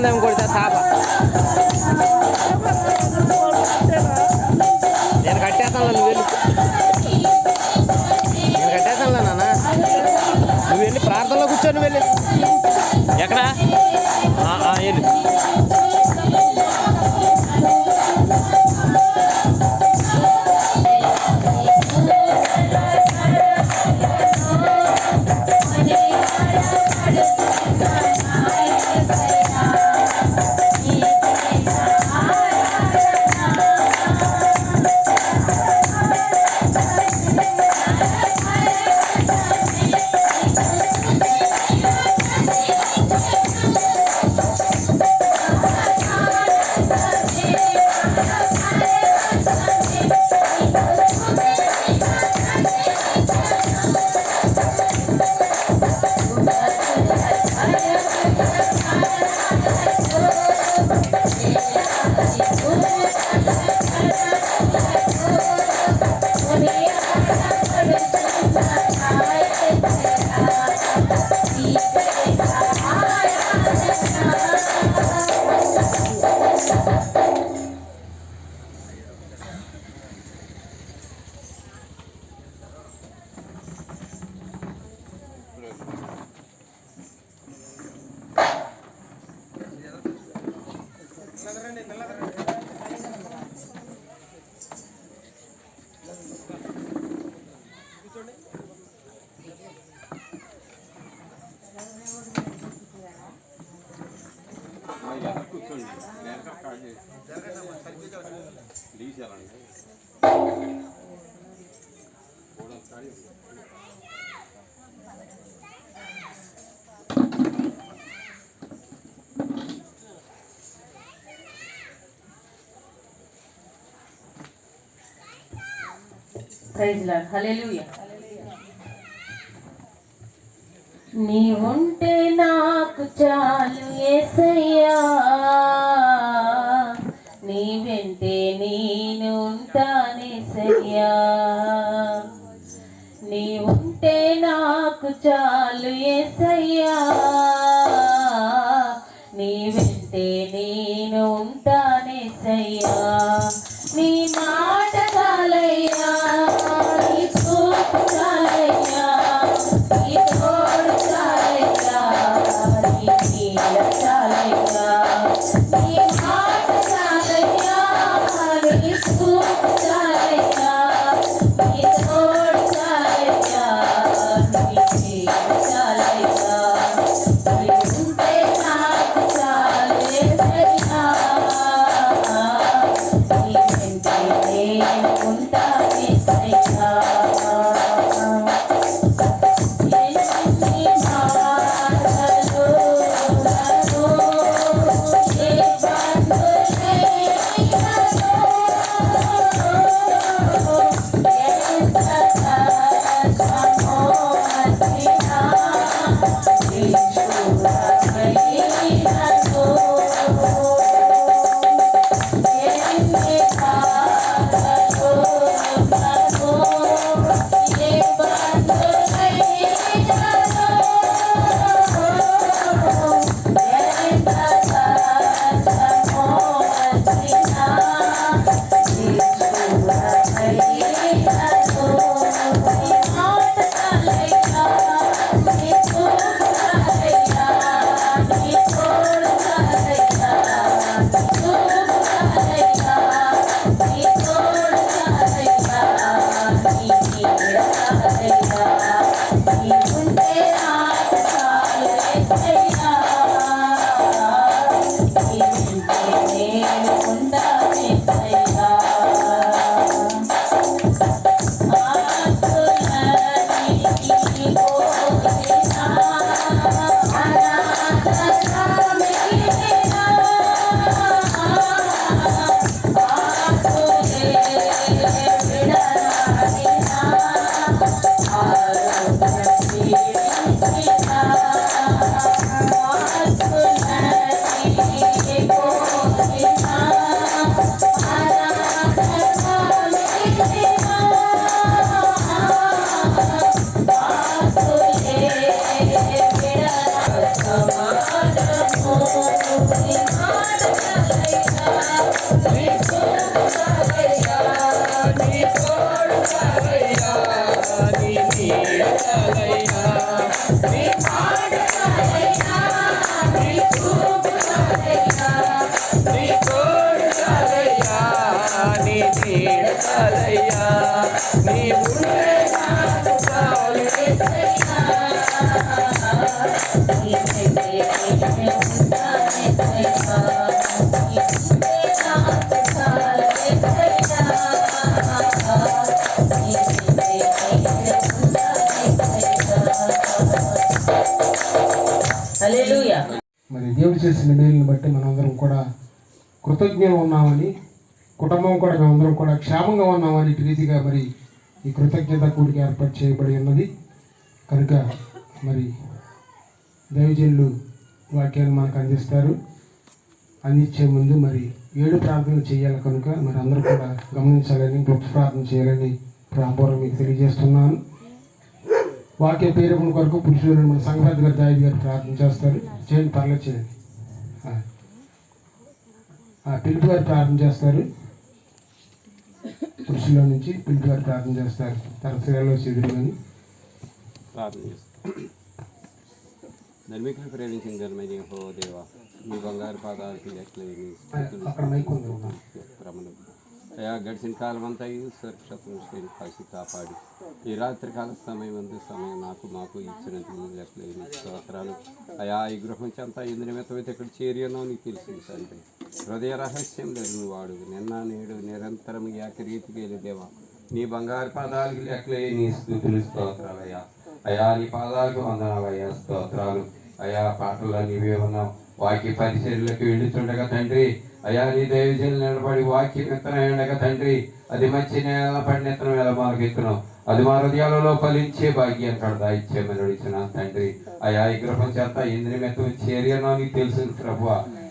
কম দাম করে তা সাবা ప్రైజ్ లాడ్ హల్లెలూయా నీ ఉంటే నాకు చాలు ఎసయ్యా నీ వెంటే నేను ఉంటానేసయ్యా నీ ఉంటే నాకు చాలు ఎసయ్యా Maria. చేసిన మేలుని బట్టి మనందరం కూడా కృతజ్ఞులు ఉన్నామని కుటుంబం కూడా మేమందరం కూడా క్షేమంగా ఉన్నామని ఇటు రీతిగా మరి ఈ కృతజ్ఞత కూడిక ఏర్పాటు చేయబడి ఉన్నది. కనుక మరి దైవజనులు వాక్యాన్ని మనకు అందిస్తారు. అందించే ముందు మరి ఏడు ప్రార్థనలు చేయాలి కనుక మరి అందరూ కూడా గమనించాలని గొప్ప ప్రార్థన చేయాలని ప్రాపూర్వం మీకు తెలియజేస్తున్నాను. వాక్య పేరు కొరకు పురుషులు మన సంఘాధి గారు దాయి గారు ప్రార్థన చేస్తారు. చేయండి పర్లేదు చేయండి. పిలుపు గారు ప్రార్థన చేస్తారు. పురుషుల్లో నుంచి పిలుపు గారు ప్రార్థన చేస్తారు. తన శిలలో చెదురుని ప్రార్థన చేస్తాం ధర్మికులు ప్రేమించిన ధర్మజయ హో దేవా మీ బంగారు పాదాలకి. రమణం. అయా గడిచిన కాలం అంతా సురక్షితం శ్రేణి కాసి కాపాడి. ఈ రాత్రి కాల సమయం అందు సమయం నాకు మాకు ఇచ్చినందుకు లెక్కలేని స్తోత్రాలు. అయా ఈ గృహం చెంత ఇందు నిమిత్తమైతే ఇక్కడ చేరియనో నీకు తెలిసింది తండ్రి. హృదయ రహస్యం లేని వాడు నిన్న నేడు నిరంతరం ఏకరీతికి దేవా నీ బంగారు పాదాలకి లెక్కలేని స్థుతులు స్తోత్రాలయ్యా. అయా నీ పాదాలకు వందనాలయ్యా స్తోత్రాలు. అయా పాటల్లో నీవే ఉన్నావు వాక్య పరిచర్లకు వెళ్ళుచుండగా తండ్రి. అయా నీ దైవజనులు నిలబడి వాక్య విత్తనం ఉండగా తండ్రి. అది మంచి నేల పండితనం ఎలా మనకు అది మా హృదయాలలో ఫలించే భాగ్యం కడదా ఇచ్చే అడిచిన తండ్రి. అయా ఈ గృహం చేత ఇంద్రి మెత్తం చేరియనో నీకు తెలుసు ప్రభు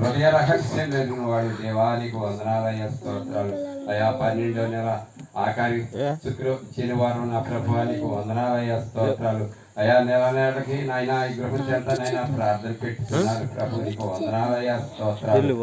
హృదయ రహస్యం లేని వాడు దేవానికి వందనాలయ స్తోత్రాలు. అయా పన్నెండో నెల ఆఖరి శుక్ర శనివారం నా ప్రభానికి వందనాలయ స్తోత్రాలు. అయా నెల నెలకి నాయన ఈ గృహం చేత నాయన ప్రార్థన పెట్టుతున్నారు ప్రభు నీకు వందనాలయ్యా స్తోత్రాలు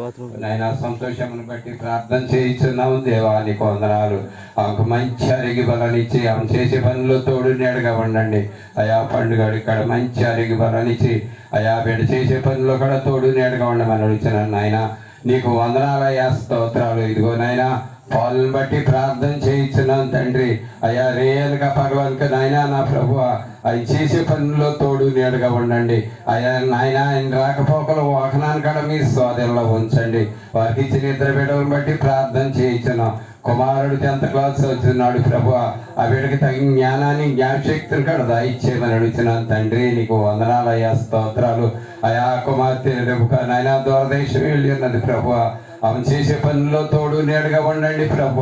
నాయన సంతోషమును బట్టి ప్రార్థన చేయించున్నాము దేవా నీకు వందనాలు ఆమెకు మంచి అరిగి బలనిచ్చి ఆమె చేసే పనులు తోడు నీడగా ఉండండి. అయా పండుగ ఇక్కడ మంచి అరిగి బలనిచ్చి అయా బిడ్డ చేసే పనులు కూడా తోడు నీడగా ఉండమని అడుగుతున్నాను నాయన. నీకు వందనాలయ్యా స్తోత్రాలు. ఇదిగో నాయనా పాలను బట్టి ప్రార్థన చేయించున్నాను తండ్రి. అయ్యా రేయలుగా పగవనుక నాయన నా ప్రభు అవి చేసే పనుల్లో తోడు నీడగా ఉండండి. ఆయన ఆయన రాకపోకలు వాహనాన్ని కూడా మీ స్వాధీనంలో ఉంచండి. వారికి ఇచ్చిన ఇద్దరు బిడ్డలను బట్టి ప్రార్థన చేయించున్నాం కుమారుడు టెన్త్ క్లాస్ వచ్చినాడు ప్రభు. ఆ వీడికి తగిన జ్ఞానాన్ని జ్ఞాపశక్తిని కూడా దాయిచ్చేయమని అడుగుతున్నాను తండ్రి నీకు వందనాలు అయ్యా స్తోత్రాలు. అయా కుమార్తె రేపు నాయన దూరదేశం వెళ్ళి ఉన్నది ప్రభు. ఆమె చేసే పనుల్లో తోడు నీడగా ఉండండి ప్రభు.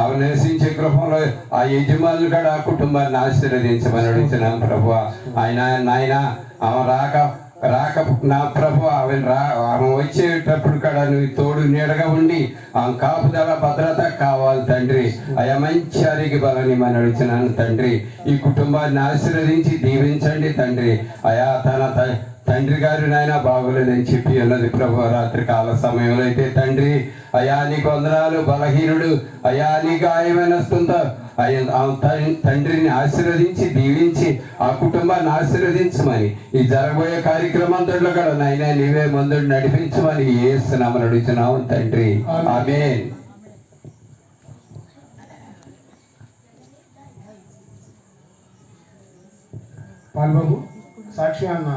ఆమె నివసించే గృహంలో ఆ యజమానులు కూడా ఆ కుటుంబాన్ని ఆశీర్వదించమని అడుగుతున్నాం ప్రభు. ఆయన నాయన ఆమె రాక రాక నా ప్రభు ఆమె రా ఆమె వచ్చేటప్పుడు కూడా నువ్వు తోడు నీడగా ఉండి ఆమె కాపుదల భద్రత కావాలి తండ్రి. అయా మంచి ఆరోగ్య బలని మనం అడుగుతున్నాను తండ్రి. ఈ కుటుంబాన్ని ఆశీర్వదించి దీవించండి తండ్రి. అయా తన త- తండ్రి గారు నాయన బాగులేదని చెప్పి అన్నది ప్రభు రాత్రి కాల సమయంలో అయితే తండ్రి. అయా నీకు వందనాలు బలహీనుడు. అయా నీ గాయమైన తండ్రిని ఆశీర్వదించి దీవించి ఆ కుటుంబాన్ని ఆశీర్వదించమని ఈ జరగబోయే కార్యక్రమంతో కూడా నాయన నీవే ముందు నడిపించమని ఏస్తున్నామని అడుగుతున్నాము తండ్రి. ఆమేన్. పాల్బాబు సాక్షి అన్న.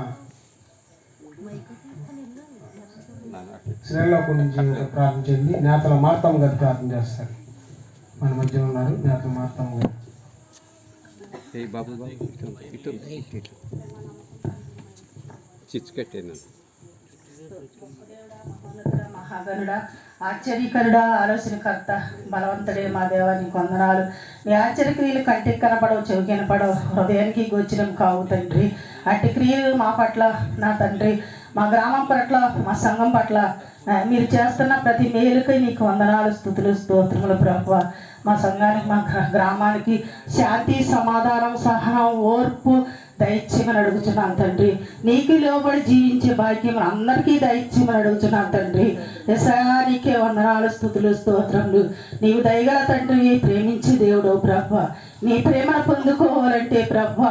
శ్రీలోకం నుంచి ప్రార్థన చేయండి. నేతల మార్తమ్మ గారు ప్రార్థన చేస్తారు. మన మధ్యలో ఉన్నారు. మార్తమ్మ గారు బాబు కట్టాను మహాగణుడా ఆశ్చర్యకరుడా ఆలోచనకర్త బలవంతుడే మా దేవానికి వందనాలు. నీ ఆశ్చర్యక్రియలు కంటికి కనపడవు చెవి కనపడవు హృదయానికి గోచరం కావు తండ్రి. అట్టి క్రియలు మా పట్ల నా తండ్రి. మా గ్రామం పట్ల మా సంఘం పట్ల మీరు చేస్తున్న ప్రతి మేలుకై నీకు వందనాలు స్థుతులు స్తోత్రములు ప్రభువ. మా సంఘానికి మా గ్రామానికి శాంతి సమాధానం సహనం ఓర్పు దయచేయమని అడుగుతున్నాను తండ్రి. నీకు లోబడి జీవించే భాగ్యం అందరికీ దయచేయమని అడుగుతున్నాను తండ్రి. ఎసయా నీకే వందనాలు స్థుతులు స్తోత్రములు. నీవు దయగల తండ్రి ప్రేమించే దేవుడు ప్రభ. నీ ప్రేమను పొందుకోవాలంటే ప్రభ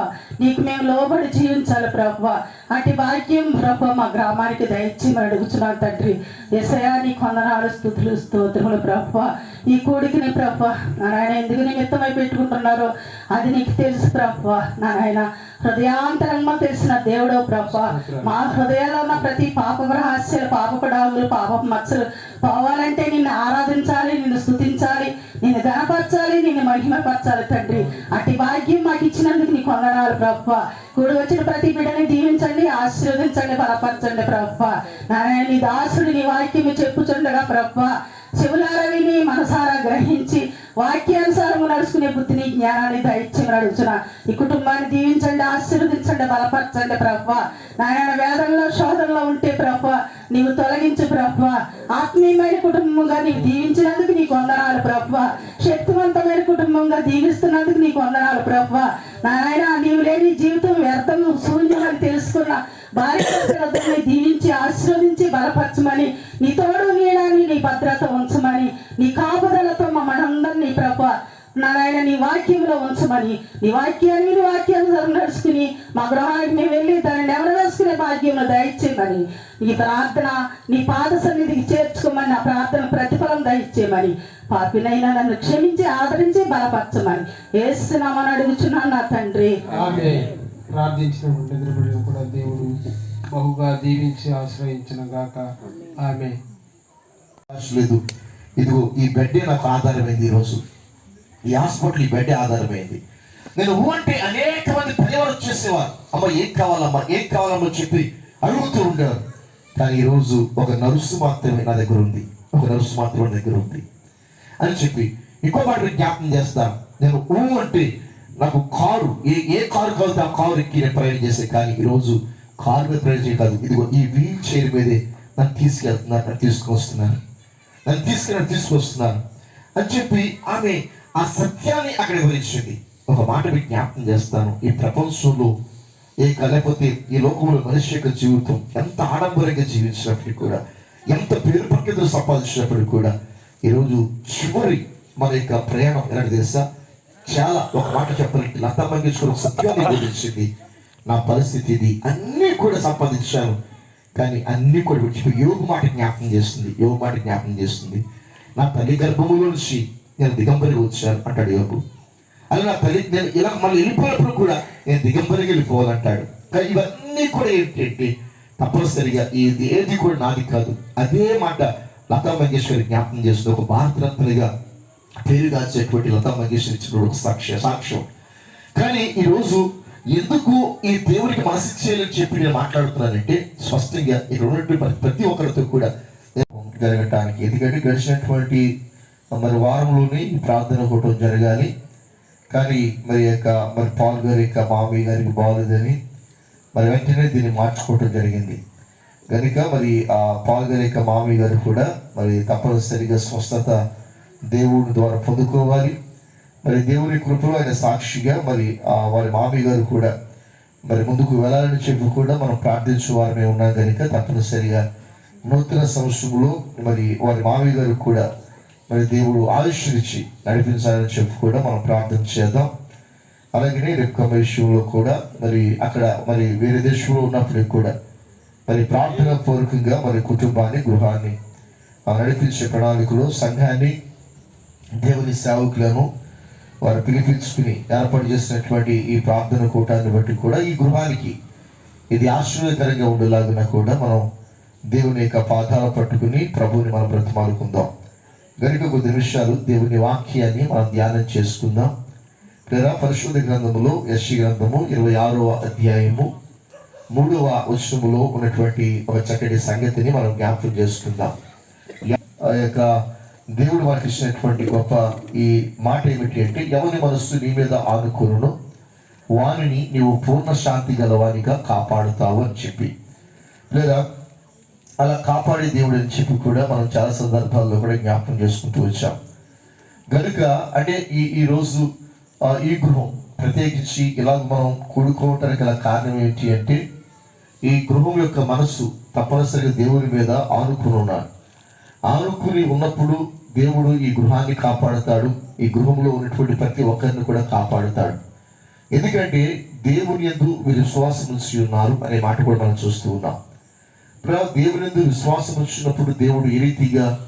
నీకు మేము లోబడి జీవించాలి ప్రభ. అటు భాగ్యం ప్రభ మా గ్రామానికి దయచేయమని అడుగుతున్నాను తండ్రి. ఎసయా నీ కొందనాలు స్థుతులు స్తోత్రములు ప్రభ. ఈ కోడికిని ప్రభ నారాయణ ఎందుకు నిమిత్తమై పెట్టుకుంటున్నారో అది నీకు తెలుసు ప్రభ. నారాయణ హృదయాంతరంగా తెలిసిన దేవుడో ప్రభ. మా హృదయాల్లో ఉన్న ప్రతి పాప రహస్యాలు పాపపు డాగులు పాప మచ్చలు పోవాలంటే నిన్ను ఆరాధించాలి నిన్ను స్థుతించాలి. నేను ధనపరచాలి నేను మహిమపరచాలి తండ్రి. అట్టి భాగ్యం మాకు ఇచ్చినందుకు నీ కొందనాలు ప్రభ. కూడి వచ్చిన ప్రతి బిడ్డని దీవించండి ఆశీర్వదించండి బలపరచండి ప్రభ. నారాయణ నీ దాసుడు నీ వాక్యం చెప్పుచుండగా ప్రభ. చెవులారా విని మనసారా గ్రహించి వాక్యానుసారము నడుచుకునే బుద్ధిని జ్ఞానాన్ని దయచేయమని అడుగుతున్నా ఈ కుటుంబాన్ని దీవించండి ఆశీర్వదించండి బలపరచండి ప్రభ. నాయన వేదంలో శోధనలో ఉంటే ప్రభ నీవు తొలగించు ప్రభ. ఆత్మీయమైన కుటుంబంగా నీవు దీవించినందుకు నీకు వందనాలు ప్రభ. శక్తివంతమైన కుటుంబంగా దీవిస్తున్నందుకు నీకు వందనాలు ప్రభ. నాయన నీవు లేని జీవితం వ్యర్థం అని తెలుసుకున్న భార్య దీవించి ఆశీర్వదించి బలపరచమని నీ తోడు నీడని నీ భద్రత ఉంచమని నీ కాపుదలతో మమ్మల్ని ప్రభ నారాయణ నీ వాక్యంలో ఉంచమని నీ వాక్యాన్ని నీ వాక్యాన్ని నడుచుకుని మా గృహానికి మేము వెళ్ళి దాన్ని ఎవరు వేసుకునే భాగ్యంలో దయచేయమని నీ ప్రార్థన నీ పాద సన్నిధికి చేర్చుకోమని నా ప్రార్థన ప్రతిఫలం దయచేయమని పాపినైనా నన్ను క్షమించి ఆదరించి బలపరచమని వేస్తున్నామని అడుగుచున్నాను నా తండ్రి. ప్రార్థించిన కూడా దేవుడు బహుగా దీవించి ఆశ్రయించిన గాక. ఆమె లేదు. ఇదిగో ఈ బెడ్డే నాకు ఆధారమైంది ఈరోజు. ఈ హాస్పిటల్ ఈ బెడ్డే ఆధారమైంది. నేను ఊ అంటే అనేక మంది పనివారు వచ్చేసేవారు. అమ్మ ఏం కావాలమ్మా? ఏం కావాలమ్మా చెప్పి అడుగుతూ ఉండేవారు. కానీ ఈరోజు ఒక నర్సు మాత్రమే నా దగ్గర ఉంది. ఒక నర్సు మాత్రమే నా దగ్గర ఉంది. అని చెప్పి ఇంకో మాట జ్ఞాపకం చేస్తాను నేను ఊ అంటే నాకు కారు ఏ ఏ కారు కావాలంటే ఆ కారు ఎక్కి నేను ప్రయాణం చేసే. కానీ ఈరోజు కారు మీద కాదు. ఇదిగో ఈ వీల్ చైర్ మీదే నన్ను తీసుకెళ్తున్నారు నన్ను తీసుకొస్తున్నారు. నన్ను తీసుకెళ్ళి తీసుకొస్తున్నాను అని చెప్పి ఆమె ఆ సత్యాన్ని అక్కడ వివరించింది ఒక మాట మీకు జ్ఞాపకం చేస్తాను. ఈ ప్రపంచంలో ఏ లేకపోతే ఈ లోకంలో మనిషి యొక్క జీవితం ఎంత ఆడంబరంగా జీవించినప్పటికీ కూడా ఎంత పేరు ప్రఖ్యాతులు సంపాదించినప్పటికీ కూడా ఈరోజు చివరి మన యొక్క ప్రయాణం ఎలాంటి తెలుసా? చాలా ఒక మాట చెప్పాలంటే లతా మంగేశ్వర్ సత్యాన్ని వివరించింది నా పరిస్థితి ఇది. అన్నీ కూడా సంపాదించాను. కానీ అన్ని కూడా విడిచిపో యోగు మాట జ్ఞాపకం చేస్తుంది. యోగు మాట జ్ఞాపకం చేస్తుంది. నా తల్లి గర్భములో నుంచి నేను దిగంబరి వచ్చాను అంటాడు యోగు. అలా నా తల్లి నేను ఇలా మళ్ళీ వెళ్ళిపోయినప్పుడు కూడా నేను దిగంబరికి వెళ్ళిపోవాలంటాడు. కానీ ఇవన్నీ కూడా ఏంటంటే తప్పనిసరిగా ఇది ఏది కూడా నాది కాదు. అదే మాట లతా మంగేశ్వరి జ్ఞాపకం చేస్తుంది. ఒక భారతరత్నగా పేరుగాచేటువంటి లతా మంగేశ్వరి ఇచ్చిన ఒక సాక్ష్య సాక్ష్యం. కానీ ఈరోజు ఎందుకు ఈ దేవునికి మనసు చేయాలని చెప్పి నేను మాట్లాడుతున్నానంటే స్పష్టంగా ఇక్కడ ఉన్నటువంటి ప్రతి- ప్రతి ఒక్కరితో కూడా జరగటానికి ఎందుకంటే గడిచినటువంటి మరి వారంలోనే ఈ ప్రార్థన కూటం జరగాలి. కానీ మరి యొక్క మరి పాల్ గారి యొక్క మామయ్య గారికి బాగలేదని మరి వెంటనే దీన్ని మార్చుకోవటం జరిగింది. కనుక మరి ఆ పాల్ గారి యొక్క మామయ్య గారు కూడా మరి తప్పనిసరిగా స్వస్థత దేవుడి ద్వారా పొందుకోవాలి. మరి దేవుని కృపలో ఆయన సాక్షిగా మరి వారి మామయ్య గారు కూడా మరి ముందుకు వెళ్ళాలని చెప్పి కూడా మనం ప్రార్థించే వారమే ఉన్నాం కనుక తప్పనిసరిగా నూతన సంవత్సరంలో మరి వారి మామయ్య గారు కూడా మరి దేవుడు ఆయుష్నిచ్చి నడిపించాలని చెప్పి కూడా మనం ప్రార్థన చేద్దాం. అలాగనే రేపు విషయంలో కూడా మరి అక్కడ మరి వేరే దేశంలో ఉన్నప్పుడు కూడా మరి ప్రార్థన పూర్వకంగా మరి కుటుంబాన్ని గృహాన్ని ఆ నడిపించే ప్రణాళికలో సంఘాన్ని దేవుని సేవకులను వారు పిలిపించుకుని ఏర్పాటు చేసినటువంటి ఈ ప్రార్థన కూటాన్ని బట్టి కూడా ఈ గృహానికి ఇది ఆశ్చర్యకరంగా ఉండేలాగిన కూడా మనం దేవుని యొక్క పాదాలు పట్టుకుని ప్రభువుని మనం బ్రతిమాలుకుందాం. గనుక కొద్ది నిమిషాలు దేవుని వాక్యాన్ని మనం ధ్యానం చేసుకుందాం. లేదా పరిశుద్ధ గ్రంథములో యశి గ్రంథము ఇరవై ఆరవ అధ్యాయము మూడవ వచనములో ఉన్నటువంటి ఒక చక్కటి సంగతిని మనం జ్ఞాపకం చేసుకుందాం. ఆ యొక్క దేవుడు మనకి ఇచ్చినటువంటి గొప్ప ఈ మాట ఏమిటి అంటే ఎవరి మనస్సు నీ మీద ఆనుకును వానిని నీవు పూర్ణ శాంతి గలవానిగా కాపాడుతావు అని చెప్పి. లేదా అలా కాపాడే దేవుడు అని చెప్పి కూడా మనం చాలా సందర్భాల్లో కూడా జ్ఞాపకం చేసుకుంటూ వచ్చాం. గనుక అంటే ఈ ఈ రోజు ఈ గృహం ప్రత్యేకించి ఇలా మనం కూడుకోవటానికి గల కారణం ఏంటి అంటే ఈ గృహం యొక్క మనస్సు తప్పనిసరిగా దేవుని మీద ఆనుకుని ఉన్నాడు ఆనుకుని ఉన్నప్పుడు దేవుడు ఈ గృహాన్ని కాపాడుతాడు. ఈ గృహంలో ఉన్నటువంటి ప్రతి ఒక్కరిని కూడా కాపాడుతాడు. ఎందుకంటే దేవుని ఎందు వీరు విశ్వాసం ఉంచి ఉన్నారు అనే మాట కూడా మనం చూస్తూ ఉన్నాం. ప్రా దేవుని ఎందు విశ్వాసం ఉంచినప్పుడు దేవుడు ఏ రీతిగా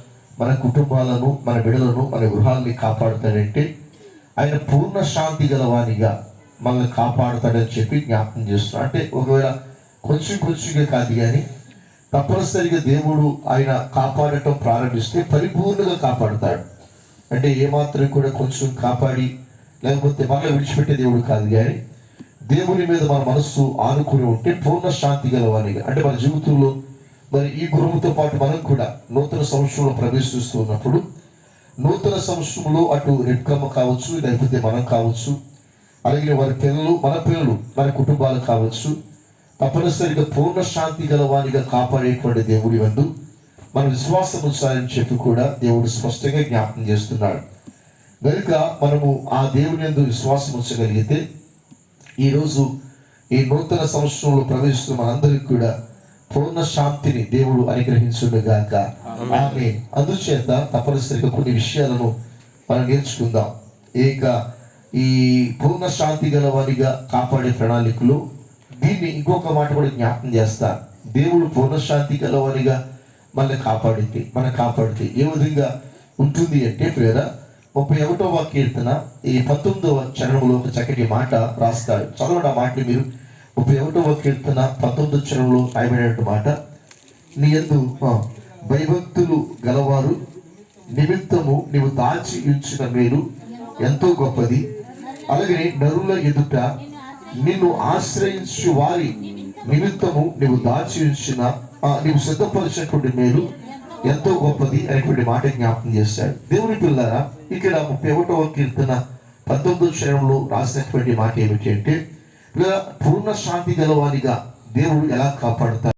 మన కుటుంబాలను మన బిడలను మన గృహాలని కాపాడుతాడంటే ఆయన పూర్ణ శాంతి గలవానిగా మనల్ని కాపాడుతాడని చెప్పి జ్ఞాపకం చేస్తున్నాడు. అంటే ఒకవేళ కొంచెం కొంచెంగా కాదు కానీ తప్పనిసరిగా దేవుడు ఆయన కాపాడటం ప్రారంభిస్తే పరిపూర్ణంగా కాపాడుతాడు. అంటే ఏమాత్రం కూడా కొంచెం కాపాడి లేకపోతే మళ్ళీ విడిచిపెట్టే దేవుడు కాదు కానీ దేవుని మీద మన మనస్సు ఆనుకుని ఉంటే పూర్ణ శాంతి గలవానిగా అంటే మన జీవితంలో మరి ఈ గురువుతో పాటు మనం కూడా నూతన సంవత్సరంలో ప్రవేశిస్తున్నప్పుడు నూతన సంవత్సరంలో అటు రెడ్కమ్మ కావచ్చు లేకపోతే మనం కావచ్చు అలాగే వారి పిల్లలు మన పిల్లలు మన కుటుంబాలు కావచ్చు తప్పనిసరిగా పూర్ణ శాంతి గలవానిగా కాపాడేటువంటి దేవుడి వందు మన విశ్వాసం ఉంచాలని చెప్పి కూడా దేవుడు స్పష్టంగా జ్ఞాపకం చేస్తున్నాడు. కనుక మనము ఆ దేవుని యందు విశ్వాసం ఉంచగలిగితే ఈరోజు ఈ నూతన సంవత్సరంలో ప్రవేశిస్తున్న మనందరికి కూడా పూర్ణ శాంతిని దేవుడు అనుగ్రహించుగాక ఆమె అందుచేత తప్పనిసరిగా కొన్ని విషయాలను మనం నేర్చుకుందాం. ఇక ఈ పూర్ణ శాంతి గలవారిగా కాపాడే ప్రణాళికలు దీన్ని ఇంకొక మాట కూడా జ్ఞాపకం చేస్తా. దేవుడు పూర్ణశాంతి గలవారిగా మనల్ని కాపాడితే మన కాపాడితే ఏ విధంగా ఉంటుంది అంటే పేర ముప్పై ఒకటవ కీర్తన ఈ పంతొమ్మిదవ చరణంలో ఒక చక్కటి మాట రాస్తాడు. చదవండి ఆ మాటని మీరు. ముప్పై ఒకటవ కీర్తన పంతొమ్మిదవ చరణంలో రాయబడినట్టు మాట నీ ఎందు భయభక్తులు గలవారు నిమిత్తము నీవు దాచి ఉంచిన మీరు ఎంతో గొప్పది. అలాగే నరుల ఎదుట నిన్ను ఆశ్రయించు వారి నిమిత్తము నీవు దాచి ఉంచిన ఆ, నీవు సిద్ధపరిచినటువంటి మేలు ఎంతో గొప్పది అనేటువంటి మాట జ్ఞాపకం చేశాడు. దేవుని పిల్లరా ఇక్కడ ముప్పై ఒకటవ కీర్తన పంతొమ్మిదో క్షణంలో రాసినటువంటి మాట ఏమిటి అంటే ఇలా పూర్ణ శాంతి గలవానిగా దేవుడు ఎలా కాపాడుతారు